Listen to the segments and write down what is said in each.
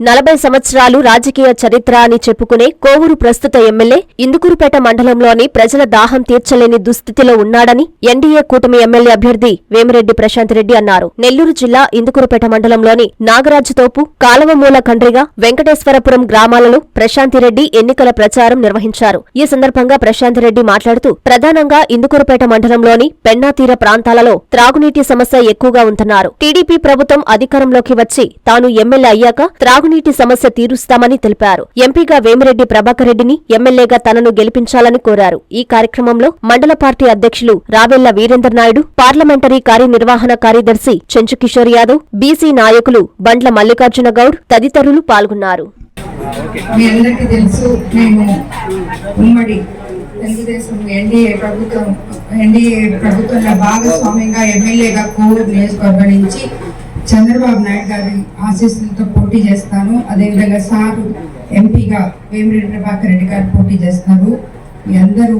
నలభై సంవత్సరాలు రాజకీయ చరిత్ర అని చెప్పుకునే కోవూరు ప్రస్తుత ఎమ్మెల్యే ఇందుకూరుపేట మండలంలోని ప్రజల దాహం తీర్చలేని దుస్థితిలో ఉన్నాడని ఎన్డీఏ కూటమి ఎమ్మెల్యే అభ్యర్థి వేమిరెడ్డి ప్రశాంత్ రెడ్డి అన్నారు. నెల్లూరు జిల్లా ఇందుకూరుపేట మండలంలోని నాగరాజుతోపు కాలవమూల కండ్రిగా వెంకటేశ్వరపురం గ్రామాలలో ప్రశాంతిరెడ్డి ఎన్నికల ప్రచారం నిర్వహించారు. ఈ సందర్భంగా ప్రశాంతిరెడ్డి మాట్లాడుతూ ప్రధానంగా ఇందుకూరుపేట మండలంలోని పెన్నాతీర ప్రాంతాలలో త్రాగునీటి సమస్య ఎక్కువగా ఉందన్నారు. టీడీపీ ప్రభుత్వం అధికారంలోకి వచ్చి తాను ఎమ్మెల్యే అయ్యాక తాగునీటి సమస్య తీరుస్తామని తెలిపారు. ఎంపీగా వేమిరెడ్డి ప్రభాకర్ రెడ్డిని ఎమ్మెల్యేగా తనను గెలిపించాలని కోరారు. ఈ కార్యక్రమంలో మండల పార్టీ అధ్యక్షులు రావెల్ల వీరేందర్ నాయుడు పార్లమెంటరీ కార్యనిర్వహణ కార్యదర్శి చెంచు కిషోర్ యాదవ్ బీసీ నాయకులు బండ్ల మల్లికార్జున గౌడ్ తదితరులు పాల్గొన్నారు. మీ అందరికీ తెలుసు మేము ఉమ్మడి తెలుగుదేశం ఎన్డీఏ ప్రభుత్వం ఎన్డీఏ ప్రభుత్వంలో భాగస్వామ్యంగా ఎమ్మెల్యేగా కోవూరు నియోజకవర్గం నుంచి చంద్రబాబు నాయుడు గారి ఆశీస్సులతో పోటీ చేస్తాను. అదేవిధంగా సారు ఎంపీగా వేమిరెడ్డి ప్రభాకర్ రెడ్డి గారు పోటీ చేస్తారు. మీ అందరూ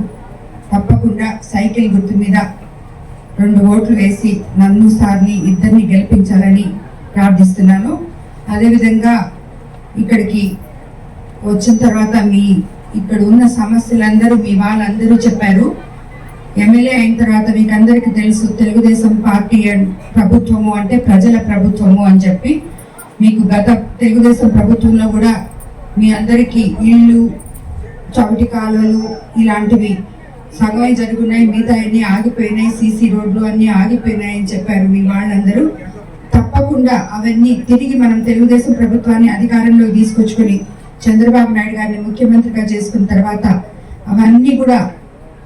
తప్పకుండా సైకిల్ గుర్తు మీద రెండు ఓట్లు వేసి నన్ను సార్ని ఇద్దరిని గెలిపించాలని ప్రార్థిస్తున్నాను. అదేవిధంగా ఇక్కడికి వచ్చిన తర్వాత మీ ఇక్కడ ఉన్న సమస్యలందరూ మీ వాళ్ళందరూ చెప్పారు. ఎమ్మెల్యే అయిన తర్వాత మీకు అందరికీ తెలుసు తెలుగుదేశం పార్టీ అండ్ ప్రభుత్వము అంటే ప్రజల ప్రభుత్వము అని చెప్పి మీకు గత తెలుగుదేశం ప్రభుత్వంలో కూడా మీ అందరికీ ఇళ్ళు చవిటి కాలువలు ఇలాంటివి సగమే జరుగున్నాయి మిగతా అన్నీ ఆగిపోయినాయి సీసీ రోడ్లు అన్నీ ఆగిపోయినాయి అని చెప్పారు మీ వాళ్ళందరూ. తప్పకుండా అవన్నీ తిరిగి మనం తెలుగుదేశం ప్రభుత్వాన్ని అధికారంలో తీసుకొచ్చుకొని చంద్రబాబు నాయుడు గారిని ముఖ్యమంత్రిగా చేసుకున్న తర్వాత అవన్నీ కూడా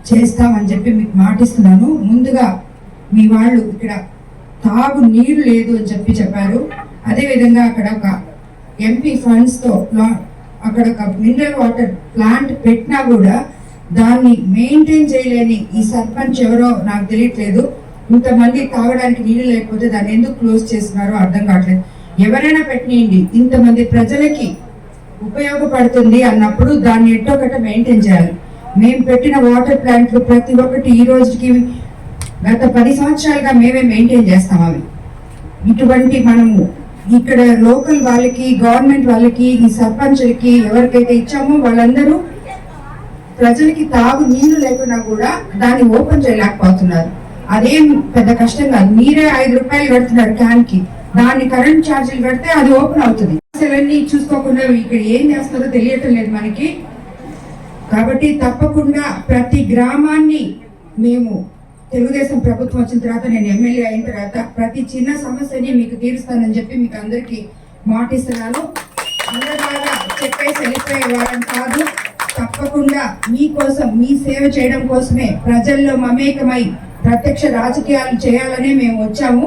చేస్తామని చెప్పి మీకు మాటిస్తున్నాను. ముందుగా మీ వాళ్ళు ఇక్కడ తాగు నీరు లేదు అని చెప్పి చెప్పారు. అదేవిధంగా అక్కడ ఒక ఎంపీ ఫండ్స్తో అక్కడ ఒక మినరల్ వాటర్ ప్లాంట్ పెట్టినా కూడా దాన్ని మెయింటైన్ చేయలేని ఈ సర్పంచ్ ఎవరో నాకు తెలియట్లేదు. ఇంతమంది తాగడానికి నీళ్ళు లేకపోతే దాన్ని ఎందుకు క్లోజ్ చేస్తున్నారో అర్థం కావట్లేదు. ఎవరైనా పెట్టినండి ఇంతమంది ప్రజలకి ఉపయోగపడుతుంది అన్నప్పుడు దాన్ని ఎట్టొకట మెయింటైన్ చేయాలి. మేము పెట్టిన వాటర్ ప్లాంట్లు ప్రతి ఒక్కటి ఈ రోజుకి గత పది సంవత్సరాలుగా మేమే మెయింటైన్ చేస్తాం అవి. ఇటువంటి మనము ఇక్కడ లోకల్ వాళ్ళకి గవర్నమెంట్ వాళ్ళకి ఈ సర్పంచులకి ఎవరికైతే ఇచ్చామో వాళ్ళందరూ ప్రజలకి తాగు నీళ్ళు లేకున్నా కూడా దాన్ని ఓపెన్ చేయలేకపోతున్నారు. అదేం పెద్ద కష్టం కాదు. మీరే ఐదు రూపాయలు కడుతున్నారు క్యాన్కి దాన్ని కరెంట్ ఛార్జీలు కడితే అది ఓపెన్ అవుతుంది. అసలన్నీ చూసుకోకుండా ఇక్కడ ఏం చేస్తుందో తెలియటం లేదు మనకి. కాబట్టి తప్పకుండా ప్రతి గ్రామాన్ని మేము తెలుగుదేశం ప్రభుత్వం వచ్చిన తర్వాత నేను ఎమ్మెల్యే అయిన తర్వాత ప్రతి చిన్న సమస్యని మీకు తీరుస్తానని చెప్పి మీకు అందరికీ మాటిస్తున్నాను. అందరిలాగా చెప్పేసి వెళ్ళిపోయే వాళ్ళని కాదు. తప్పకుండా మీకోసం మీ సేవ చేయడం కోసమే ప్రజల్లో మమేకమై ప్రత్యక్ష రాజకీయాలు చేయాలనే మేము వచ్చాము.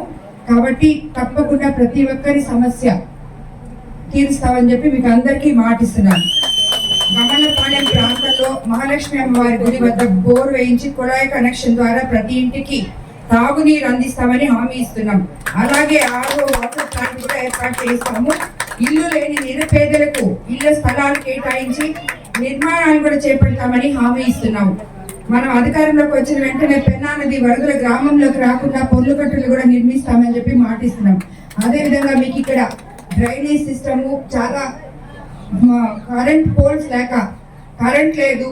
కాబట్టి తప్పకుండా ప్రతి ఒక్కరి సమస్య తీరుస్తామని చెప్పి మీకు అందరికీ మాటిస్తున్నాను. ప్రాంతంలో మహాలక్ష్మి అమ్మవారి గుడి వద్ద బోర్ వేయించి కుళాయి కనెక్షన్ ద్వారా ప్రతి ఇంటికి తాగునీరు అందిస్తామని హామీ ఇస్తున్నాం. అలాగే ఆరో వాటర్ ప్లాంట్ కూడా ఏర్పాటు చేస్తాము ఇల్లు లేని నిరుపేదలకు ఇళ్ళ స్థలాలు కేటాయించి నిర్మాణాలు కూడా చేపడతామని హామీ ఇస్తున్నాం. మనం అధికారంలోకి వచ్చిన వెంటనే పెన్నా నది వరదల గ్రామంలోకి రాకుండా పొల్లు కట్టలు కూడా నిర్మిస్తామని చెప్పి మాటిస్తున్నాం. అదేవిధంగా మీకు ఇక్కడ డ్రైనేజ్ సిస్టము చాలా కరెంట్ పోల్స్ లేక కరెంట్ లేదు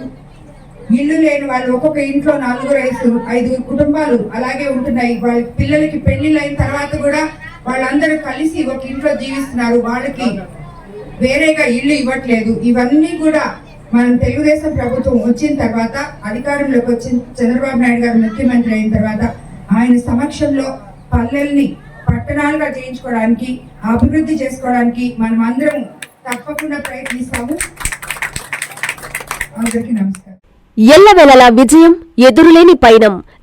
ఇల్లు లేని వాళ్ళు ఒక్కొక్క ఇంట్లో నలుగురు ఐదు ఐదుగురు కుటుంబాలు అలాగే ఉంటున్నాయి. వాళ్ళ పిల్లలకి పెళ్ళిళ్ళు అయిన తర్వాత కూడా వాళ్ళందరూ కలిసి ఒక ఇంట్లో జీవిస్తున్నారు. వాళ్ళకి వేరేగా ఇల్లు ఇవ్వట్లేదు. ఇవన్నీ కూడా మనం తెలుగుదేశం ప్రభుత్వం వచ్చిన తర్వాత అధికారంలోకి వచ్చిన చంద్రబాబు నాయుడు గారు ముఖ్యమంత్రి అయిన తర్వాత ఆయన సమక్షంలో పల్లెల్ని పట్టణాలుగా చేయించుకోవడానికి అభివృద్ధి చేసుకోవడానికి మనం అందరం తప్పకుండా ప్రయత్నిస్తాము. అందరికీ నమస్కారం. ఎల్లవెలలా విజయం ఎదురులేని పయనం.